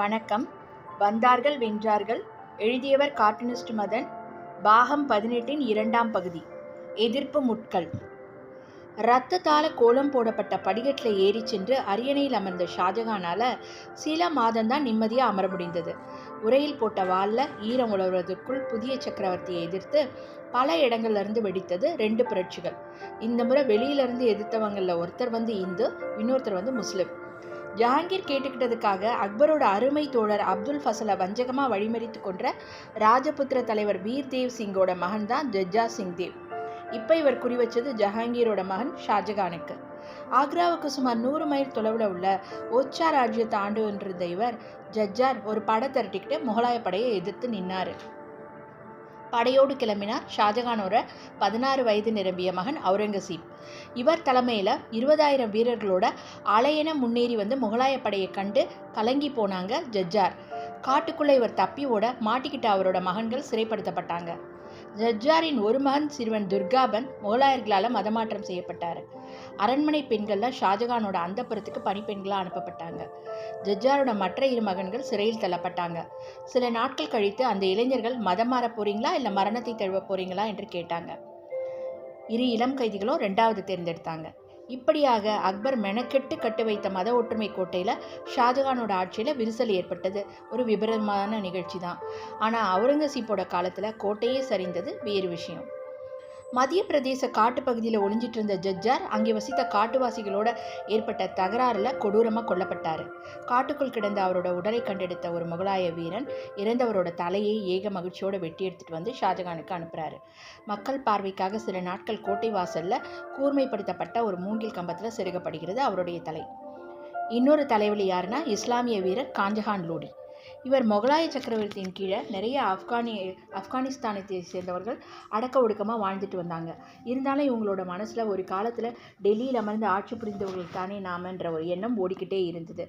வணக்கம். வந்தார்கள் வென்றார்கள். எழுதியவர் கார்ட்டூனிஸ்ட் மதன். பாகம் பதினெட்டின் இரண்டாம் பகுதி. எதிர்ப்பு முட்கள். இரத்தத்தால கோலம் போடப்பட்ட படிக்கட்டில் ஏறி சென்று அரியணையில் அமர்ந்த ஷாஜகானால் சில மாதம்தான் நிம்மதியாக அமர முடிந்தது. உரையில் போட்ட வாளில் ஈரம் உழவுறதுக்குள் புதிய சக்கரவர்த்தியை எதிர்த்து பல இடங்கள்லேருந்து வெடித்தது ரெண்டு புரட்சிகள். இந்த முறை வெளியிலிருந்து எதிர்த்தவங்களில் ஒருத்தர் வந்து இந்து இன்னொருத்தர் வந்து முஸ்லிம். ஜஹாங்கீர் கேட்டுக்கிட்டதுக்காக அக்பரோட அருமை தோழர் அப்துல் ஃபசலை வஞ்சகமாக வழிமறித்து கொன்ற ராஜபுத்திர தலைவர் வீர் தேவ் சிங்கோட மகன் தான் ஜஜ்ஜா சிங் தேவ் இப்போ இவர் குறி வச்சது ஜஹாங்கீரோட மகன் ஷாஜகானுக்கு. ஆக்ராவுக்கு சுமார் நூறு மைல் தொலைவில் உள்ள ஓச்சா ராஜ்யத்தை ஆண்டு இருந்த இவர் ஜஜ்ஜார் ஒரு படை திரட்டிக்கிட்டு முகலாய படையை எதிர்த்து நின்னார். படையோடு கிளம்பினார் ஷாஜகானோட பதினாறு வயது நிரம்பிய மகன் அவுரங்கசீப். இவர் தலைமையில் இருபதாயிரம் வீரர்களோட அலையென முன்னேறி வந்து முகலாய படையை கண்டு கலங்கி போனாங்க ஜஜ்ஜார். காட்டுக்குள்ளே இவர் தப்பி ஓட மாட்டிக்கிட்ட அவரோட மகன்கள் சிறைப்படுத்தப்பட்டாங்க. ஜஜ்ஜாரின் ஒரு மகன் சிறுவன் துர்காபன் முகலாயர்களால் மதமாற்றம் செய்யப்பட்டார். அரண்மனை பெண்கள்லாம் ஷாஜகானோட அந்தப்புறத்துக்கு பணிப்பெண்களாக அனுப்பப்பட்டாங்க. ஜஜ்ஜாரோட மற்ற இரு மகன்கள் சிறையில் தள்ளப்பட்டாங்க. சில நாட்கள் கழித்து அந்த இளைஞர்கள் மதம் மாற போறீங்களா இல்லை மரணத்தை தழுவ போறீங்களா என்று கேட்டாங்க. இரு இளம் கைதிகளும் ரெண்டாவது தேர்ந்தெடுத்தாங்க. இப்படியாக அக்பர் மெனக்கெட்டு கட்டு வைத்த மத ஒற்றுமை கோட்டையில் ஷாஜகானோட ஆட்சியில் விரிசல் ஏற்பட்டது. ஒரு விபரமான நிகழ்ச்சி தான் ஆனால் அவுரங்கசீப்போட காலத்தில் கோட்டையே சரிந்தது வேறு விஷயம். மத்திய பிரதேச காட்டு பகுதியில் ஒளிஞ்சிட்டு இருந்த ஜட்ஜார் அங்கே வசித்த காட்டுவாசிகளோட ஏற்பட்ட தகராறில் கொடூரமாக கொல்லப்பட்டார். காட்டுக்குள் கிடந்த அவரோட உடலை கண்டெடுத்த ஒரு முகலாய வீரன் இறந்தவரோட தலையை ஏக மகிழ்ச்சியோடு வெட்டி எடுத்துட்டு வந்து ஷாஜகானுக்கு அனுப்புகிறாரு மக்கள் பார்வைக்காக சில நாட்கள் கோட்டை வாசலில் கூர்மைப்படுத்தப்பட்ட ஒரு மூங்கில் கம்பத்தில் செருகப்படுகிறது அவருடைய தலை. இன்னொரு தலைவலி யாருன்னா இஸ்லாமிய வீரர் காஞ்சஹான் லோடி. இவர் முகலாய சக்கரவர்த்தியின் கீழே நிறைய ஆப்கானி ஆப்கானிஸ்தானத்தை சேர்ந்தவர்கள் அடக்க ஒடுக்கமாக வாழ்ந்துட்டு வந்தாங்க. இருந்தாலும் இவங்களோட மனசில் ஒரு காலத்தில் டெல்லியில் அமர்ந்து ஆட்சி புரிந்தவர்கள் தானே நாமன்ற ஒரு எண்ணம் ஓடிக்கிட்டே இருந்தது.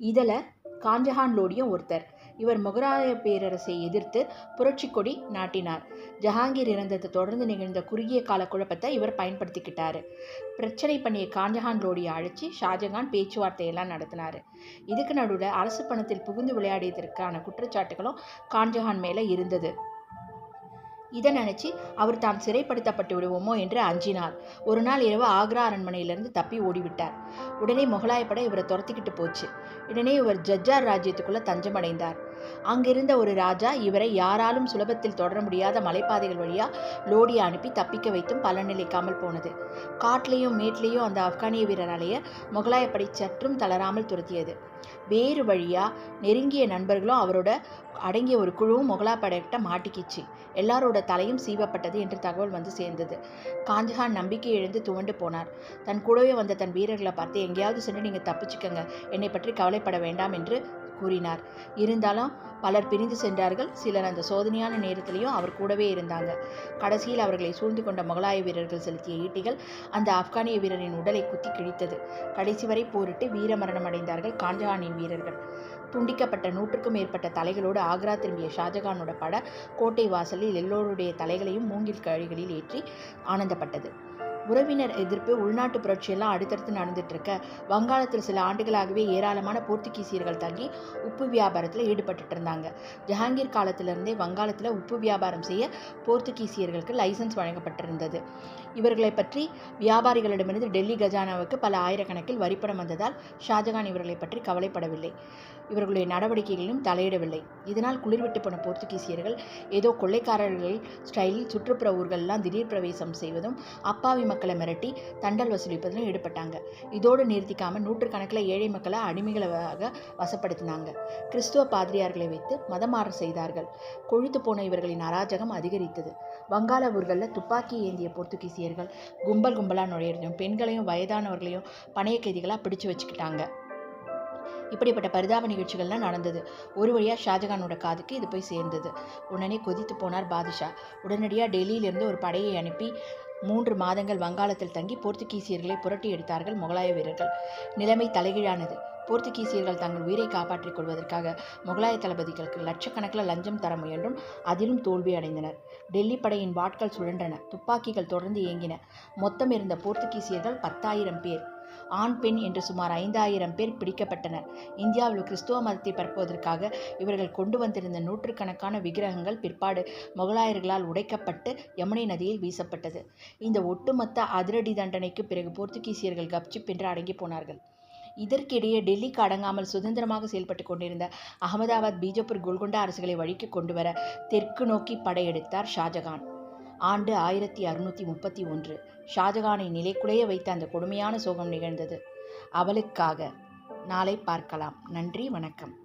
இதில் காஞ்சஹான் லோடியும் ஒருத்தர். இவர் முகலாய பேரரசை எதிர்த்து புரட்சி கொடி நாட்டினார். ஜஹாங்கீர் இறந்ததை தொடர்ந்து நிகழ்ந்த குறுகிய கால குழப்பத்தை இவர் பயன்படுத்திக்கிட்டார். பிரச்சனை பண்ணிய காஞ்சஹான் லோடியை அழைச்சி ஷாஜகான் பேச்சுவார்த்தையெல்லாம் நடத்தினார். இதுக்கு நடுவில் அரசு பணத்தில் புகுந்து விளையாடியதற்கான குற்றச்சாட்டுகளும் காஞ்சஹான் மேலே இருந்தது. இதை நினச்சி அவர் தாம் சிறைப்படுத்தப்பட்டு விடுவோமோ என்று அஞ்சினார். ஒரு நாள் இரவு ஆக்ரா அரண்மனையிலிருந்து தப்பி ஓடிவிட்டார். உடனே முகலாயப்படை இவரை துரத்திக்கிட்டு போச்சு. உடனே இவர் ஜஜ்ஜார் ராஜ்யத்துக்குள்ளே தஞ்சமடைந்தார். அங்கிருந்த ஒரு ராஜா இவரை யாராலும் சுலபத்தில் தொடர முடியாத மலைப்பாதைகள் வழியாக லோடியை அனுப்பி தப்பிக்க வைத்தும் பலன் நிலைக்காமல் போனது. காட்டிலையும் மேட்லேயும் அந்த ஆப்கானிய வீரர் அலைய முகலாயப்படை சற்றும் தளராமல் துரத்தியது. வேறு வழியாக நெருங்கிய நண்பர்களும் அவரோட அடங்கிய ஒரு குழுவும் முகலா படையிட்ட மாட்டிக்கிச்சு. எல்லாரோட தலையும் சீவப்பட்டது என்று தகவல் வந்து சேர்ந்தது. காஞ்சஹான் நம்பிக்கை எழுந்து துவண்டு போனார். தன் கூடவே வந்த தன் வீரர்களை பார்த்து எங்கேயாவது சென்று நீங்கள் தப்பிச்சுக்கங்க. என்னை பற்றி கவலைப்பட வேண்டாம் என்று கூறினார். இருந்தாலும் பலர் பிரிந்து சென்றார்கள். சிலர் அந்த சோதனையான நேரத்திலையும் அவர் கூடவே இருந்தாங்க. கடைசியில் அவர்களை சூழ்ந்து கொண்ட முகலாய வீரர்கள் செலுத்திய ஈட்டிகள் அந்த ஆப்கானிய வீரரின் உடலை குத்தி கிழித்தது. கடைசி வரை போரிட்டு வீரமரணம் அடைந்தார்கள் காஞ்சஹானின் வீரர்கள். துண்டிக்கப்பட்ட நூற்றுக்கும் மேற்பட்ட தலைகளோடு ஆக்ரா திரும்பிய ஷாஜகானோட பட கோட்டை வாசலில் எல்லோருடைய தலைகளையும் மூங்கில் கழிகளில் ஏற்றி ஆனந்தப்பட்டது. உறவினர் எதிர்ப்பு உள்நாட்டு புரட்சியெல்லாம் அடுத்தடுத்து நடந்துட்டு இருக்க வங்காளத்தில் சில ஆண்டுகளாகவே ஏராளமான போர்த்துகீசியர்கள் தங்கி உப்பு வியாபாரத்தில் ஈடுபட்டுட்டு இருந்தாங்க ஜஹாங்கீர் காலத்திலிருந்தே வங்காளத்தில் உப்பு வியாபாரம் செய்ய போர்த்துகீசியர்களுக்கு லைசன்ஸ் வழங்கப்பட்டிருந்தது. இவர்களை பற்றி வியாபாரிகளிடமிருந்து டெல்லி கஜானாவுக்கு பல ஆயிரக்கணக்கில் வரிப்பணம் வந்ததால் ஷாஜகான் இவர்களை பற்றி கவலைப்படவில்லை. இவர்களுடைய நடவடிக்கைகளிலும் தலையிடவில்லை. இதனால் குளிர்விட்டு போன போர்த்துகீசியர்கள் ஏதோ கொள்ளைக்காரர்கள் ஸ்டைலில் சுற்றுப்புற ஊர்களெல்லாம் திடீர் பிரவேசம் செய்வதும் அப்பாவி மக்களை மிரட்டி தண்டல் வசூலிப்பதிலும் ஈடுபட்டாங்க. இதோடு நிறுத்திக்காமல் நூற்றுக்கணக்கில் ஏழை மக்களை அடிமைகளாக வசப்படுத்தினாங்க. கிறிஸ்துவ பாதிரியார்களை வைத்து மதமாற செய்தார்கள். கொழுத்து போன இவர்களின் அராஜகம் அதிகரித்தது. வங்காள ஊர்களில் துப்பாக்கி ஏந்திய போர்த்துகீசியர்கள் கும்பல் கும்பலாக நுழையிறதையும் பெண்களையும் வயதானவர்களையும் பணைய கைதிகளாக பிடிச்சு வச்சுக்கிட்டாங்க. இப்படிப்பட்ட பரிதாப நிகழ்ச்சிகள்லாம் நடந்தது. ஒரு வழியாக ஷாஜகானோட காதுக்கு இது போய் சேர்ந்தது. உடனே கொதித்து போனார் பாதுஷா. உடனடியாக டெல்லியிலிருந்து ஒரு படையை அனுப்பி மூன்று மாதங்கள் வங்காளத்தில் தங்கி போர்த்துகீசியர்களை புரட்டி எடுத்தார்கள் முகலாய வீரர்கள். நிலைமை தலைகீழானது. போர்த்துகீசியர்கள் தங்கள் உயிரை காப்பாற்றிக் கொள்வதற்காக முகலாய தளபதிகளுக்கு லட்சக்கணக்கில் லஞ்சம் தர முயன்றும் அதிலும் தோல்வி அடைந்தனர். டெல்லி படையின் வாட்கள் சுழன்றன. துப்பாக்கிகள் தொடர்ந்து இயங்கின மொத்தம் இருந்த போர்த்துகீசியர்கள் பத்தாயிரம் பேர். ஆண் பெண் என்று சுமார் ஐந்தாயிரம் பேர் பிடிக்கப்பட்டனர். இந்தியாவில் கிறிஸ்துவ மதத்தை பரப்புவதற்காக இவர்கள் கொண்டு வந்திருந்த நூற்றுக்கணக்கான விக்கிரகங்கள் பிற்பாடு முகலாயர்களால் உடைக்கப்பட்டு யமுனை நதியில் வீசப்பட்டது. இந்த ஒட்டுமொத்த அதிரடி தண்டனைக்கு பிறகு போர்த்துகீசியர்கள் கப்சிப் என்று அடங்கி போனார்கள். இதற்கிடையே டெல்லிக்கு அடங்காமல் சுதந்திரமாக செயல்பட்டு கொண்டிருந்த அகமதாபாத் பீஜப்பூர் கோல்கொண்டா அரசுகளை வழிக்கு கொண்டு வர தெற்கு நோக்கி படையெடுத்தார் ஷாஜகான். ஆண்டு ஆயிரத்தி அறுநூற்றி முப்பத்தி ஒன்று. ஷாஜகானை நிலைக்குலைய வைத்த அந்த கொடுமையான சோகம் நிகழ்ந்தது. அவளுக்காக நாளை பார்க்கலாம். நன்றி வணக்கம்.